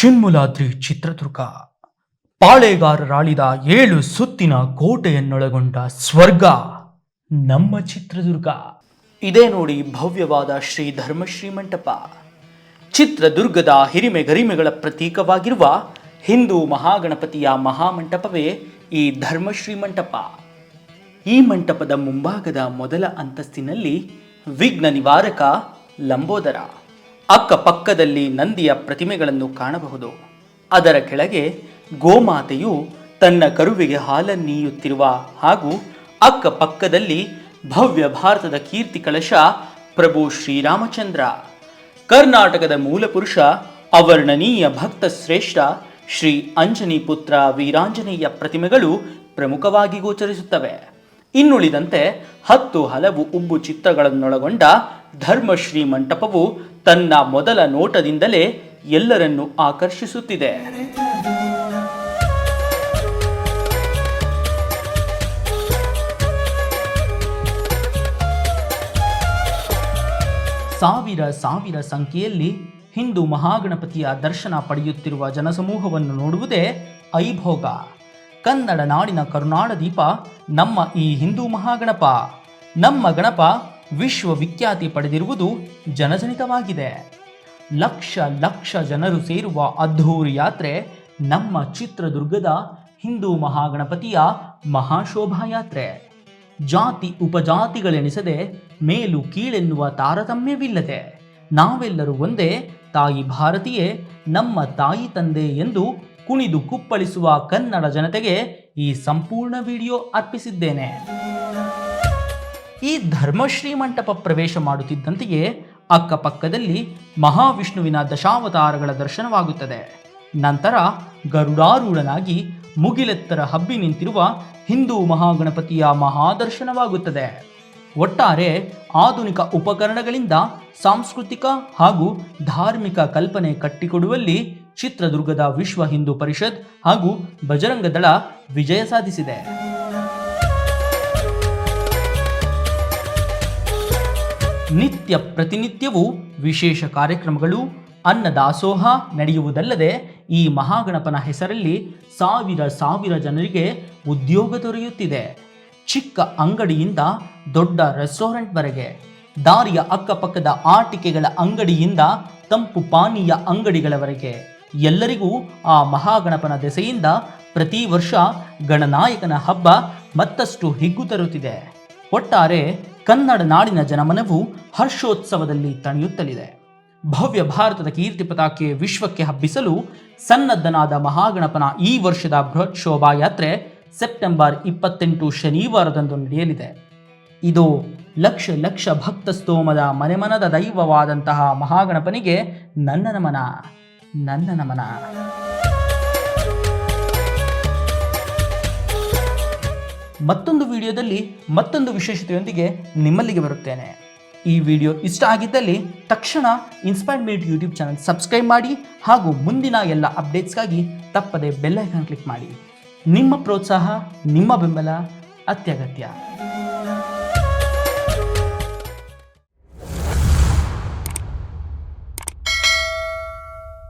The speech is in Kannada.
ಚಿನ್ಮುಲಾದ್ರಿ ಚಿತ್ರದುರ್ಗ. ಪಾಳೆಗಾರರಾಳಿದ ಏಳು ಸುತ್ತಿನ ಕೋಟೆಯನ್ನೊಳಗೊಂಡ ಸ್ವರ್ಗ ನಮ್ಮ ಚಿತ್ರದುರ್ಗ. ಇದೇ ನೋಡಿ ಭವ್ಯವಾದ ಶ್ರೀ ಧರ್ಮಶ್ರೀ ಮಂಟಪ. ಚಿತ್ರದುರ್ಗದ ಹಿರಿಮೆ ಗರಿಮೆಗಳ ಪ್ರತೀಕವಾಗಿರುವ ಹಿಂದೂ ಮಹಾಗಣಪತಿಯ ಮಹಾಮಂಟಪವೇ ಈ ಧರ್ಮಶ್ರೀ ಮಂಟಪ. ಈ ಮಂಟಪದ ಮುಂಭಾಗದ ಮೊದಲ ಅಂತಸ್ತಿನಲ್ಲಿ ವಿಘ್ನ ನಿವಾರಕ ಲಂಬೋದರ. ಅಕ್ಕಪಕ್ಕದಲ್ಲಿ ನಂದಿಯ ಪ್ರತಿಮೆಗಳನ್ನು ಕಾಣಬಹುದು. ಅದರ ಕೆಳಗೆ ಗೋಮಾತೆಯು ತನ್ನ ಕರುವಿಗೆ ಹಾಲನ್ನೀಯುತ್ತಿರುವ ಹಾಗೂ ಅಕ್ಕಪಕ್ಕದಲ್ಲಿ ಭವ್ಯ ಭಾರತದ ಕೀರ್ತಿ ಕಳಶ ಪ್ರಭು ಶ್ರೀರಾಮಚಂದ್ರ. ಕರ್ನಾಟಕದ ಮೂಲಪುರುಷ, ಅವರ್ಣನೀಯ ಭಕ್ತ ಶ್ರೇಷ್ಠ ಶ್ರೀ ಅಂಜನಿ ಪುತ್ರ ವೀರಾಂಜನೇಯ ಪ್ರತಿಮೆಗಳು ಪ್ರಮುಖವಾಗಿ ಗೋಚರಿಸುತ್ತವೆ. ಇನ್ನುಳಿದಂತೆ ಹತ್ತು ಹಲವು ಉಬ್ಬು ಚಿತ್ರಗಳನ್ನೊಳಗೊಂಡ ಧರ್ಮಶ್ರೀ ಮಂಟಪವು ತನ್ನ ಮೊದಲ ನೋಟದಿಂದಲೇ ಎಲ್ಲರನ್ನೂ ಆಕರ್ಷಿಸುತ್ತಿದೆ. ಸಾವಿರ ಸಾವಿರ ಸಂಖ್ಯೆಯಲ್ಲಿ ಹಿಂದೂ ಮಹಾಗಣಪತಿಯ ದರ್ಶನ ಪಡೆಯುತ್ತಿರುವ ಜನಸಮೂಹವನ್ನು ನೋಡುವುದೇ ಐಭೋಗ. ಕನ್ನಡ ನಾಡಿನ ಕರುನಾಡ ದೀಪ ನಮ್ಮ ಈ ಹಿಂದೂ ಮಹಾಗಣಪ, ನಮ್ಮ ಗಣಪ ವಿಶ್ವವಿಖ್ಯಾತಿ ಪಡೆದಿರುವುದು ಜನಜನಿತವಾಗಿದೆ. ಲಕ್ಷ ಲಕ್ಷ ಜನರು ಸೇರುವ ಅದ್ಧೂರಿ ಯಾತ್ರೆ ನಮ್ಮ ಚಿತ್ರದುರ್ಗದ ಹಿಂದೂ ಮಹಾಗಣಪತಿಯ ಮಹಾಶೋಭಾಯಾತ್ರೆ. ಜಾತಿ ಉಪಜಾತಿಗಳೆನಿಸದೆ ಮೇಲು ಕೀಳೆನ್ನುವ ತಾರತಮ್ಯವಿಲ್ಲದೆ ನಾವೆಲ್ಲರೂ ಒಂದೇ ತಾಯಿ ಭಾರತೀಯೇ, ನಮ್ಮ ತಾಯಿ ತಂದೆ ಎಂದು ಕುಣಿದು ಕುಪ್ಪಳಿಸುವ ಕನ್ನಡ ಜನತೆಗೆ ಈ ಸಂಪೂರ್ಣ ವಿಡಿಯೋ ಅರ್ಪಿಸಿದ್ದೇನೆ. ಈ ಧರ್ಮಶ್ರೀ ಮಂಟಪ ಪ್ರವೇಶ ಮಾಡುತ್ತಿದ್ದಂತೆಯೇ ಅಕ್ಕಪಕ್ಕದಲ್ಲಿ ಮಹಾವಿಷ್ಣುವಿನ ದಶಾವತಾರಗಳ ದರ್ಶನವಾಗುತ್ತದೆ. ನಂತರ ಗರುಡಾರೂಢನಾಗಿ ಮುಗಿಲೆತ್ತರ ಹಬ್ಬಿ ನಿಂತಿರುವ ಹಿಂದೂ ಮಹಾಗಣಪತಿಯ ಮಹಾದರ್ಶನವಾಗುತ್ತದೆ. ಒಟ್ಟಾರೆ ಆಧುನಿಕ ಉಪಕರಣಗಳಿಂದ ಸಾಂಸ್ಕೃತಿಕ ಹಾಗೂ ಧಾರ್ಮಿಕ ಕಲ್ಪನೆ ಕಟ್ಟಿಕೊಡುವಲ್ಲಿ ಚಿತ್ರದುರ್ಗದ ವಿಶ್ವ ಹಿಂದೂ ಪರಿಷತ್ ಹಾಗೂ ಬಜರಂಗದಳ ವಿಜಯ ಸಾಧಿಸಿದೆ. ನಿತ್ಯ ಪ್ರತಿನಿತ್ಯವೂ ವಿಶೇಷ ಕಾರ್ಯಕ್ರಮಗಳು ಅನ್ನದಾಸೋಹ ನಡೆಯುವುದಲ್ಲದೆ ಈ ಮಹಾಗಣಪನ ಹೆಸರಲ್ಲಿ ಸಾವಿರ ಸಾವಿರ ಜನರಿಗೆ ಉದ್ಯೋಗ ದೊರೆಯುತ್ತಿದೆ. ಚಿಕ್ಕ ಅಂಗಡಿಯಿಂದ ದೊಡ್ಡ ರೆಸ್ಟೋರೆಂಟ್ವರೆಗೆ ದಾರಿಯ ಅಕ್ಕಪಕ್ಕದ ಆಟಿಕೆಗಳ ಅಂಗಡಿಯಿಂದ ತಂಪು ಪಾನೀಯ ಅಂಗಡಿಗಳವರೆಗೆ. ಎಲ್ಲರಿಗೂ ಆ ಮಹಾಗಣಪನ ದೆಸೆಯಿಂದ ಪ್ರತಿ ವರ್ಷ ಗಣನಾಯಕನ ಹಬ್ಬ ಮತ್ತಷ್ಟು ಹಿಗ್ಗು ತರುತ್ತಿದೆ. ಒಟ್ಟಾರೆ ಕನ್ನಡ ನಾಡಿನ ಜನಮನವು ಹರ್ಷೋತ್ಸವದಲ್ಲಿ ತಣಿಯುತ್ತಲಿದೆ. ಭವ್ಯ ಭಾರತದ ಕೀರ್ತಿ ಪತಾಕೆ ವಿಶ್ವಕ್ಕೆ ಹಬ್ಬಿಸಲು ಸನ್ನದ್ಧನಾದ ಮಹಾಗಣಪನ ಈ ವರ್ಷದ ಬೃಹತ್ ಶೋಭಾಯಾತ್ರೆ ಸೆಪ್ಟೆಂಬರ್ ಇಪ್ಪತ್ತೆಂಟು ಶನಿವಾರದಂದು ನಡೆಯಲಿದೆ. ಇದು ಲಕ್ಷ ಲಕ್ಷ ಭಕ್ತ ಸ್ತೋಮದ ಮನೆಮನದ ದೈವವಾದಂತಹ ಮಹಾಗಣಪನಿಗೆ ನನ್ನ ನಮನ ನನ್ನ ನಮನ ಮತ್ತೊಂದು ವಿಡಿಯೋದಲ್ಲಿ ಮತ್ತೊಂದು ವಿಶೇಷತೆಯೊಂದಿಗೆ ನಿಮ್ಮಲ್ಲಿಗೆ ಬರುತ್ತೇನೆ. ಈ ವಿಡಿಯೋ ಇಷ್ಟ ಆಗಿದ್ದಲ್ಲಿ ತಕ್ಷಣ inspired meet YouTube channel subscribe ಮಾಡಿ ಹಾಗೂ ಮುಂದಿನ ಎಲ್ಲ ಅಪ್ಡೇಟ್ಸ್ಗಾಗಿ ತಪ್ಪದೆ ಬೆಲ್ ಐಕಾನ್ ಕ್ಲಿಕ್ ಮಾಡಿ. ನಿಮ್ಮ ಪ್ರೋತ್ಸಾಹ, ನಿಮ್ಮ ಬೆಂಬಲ ಅತ್ಯಗತ್ಯ.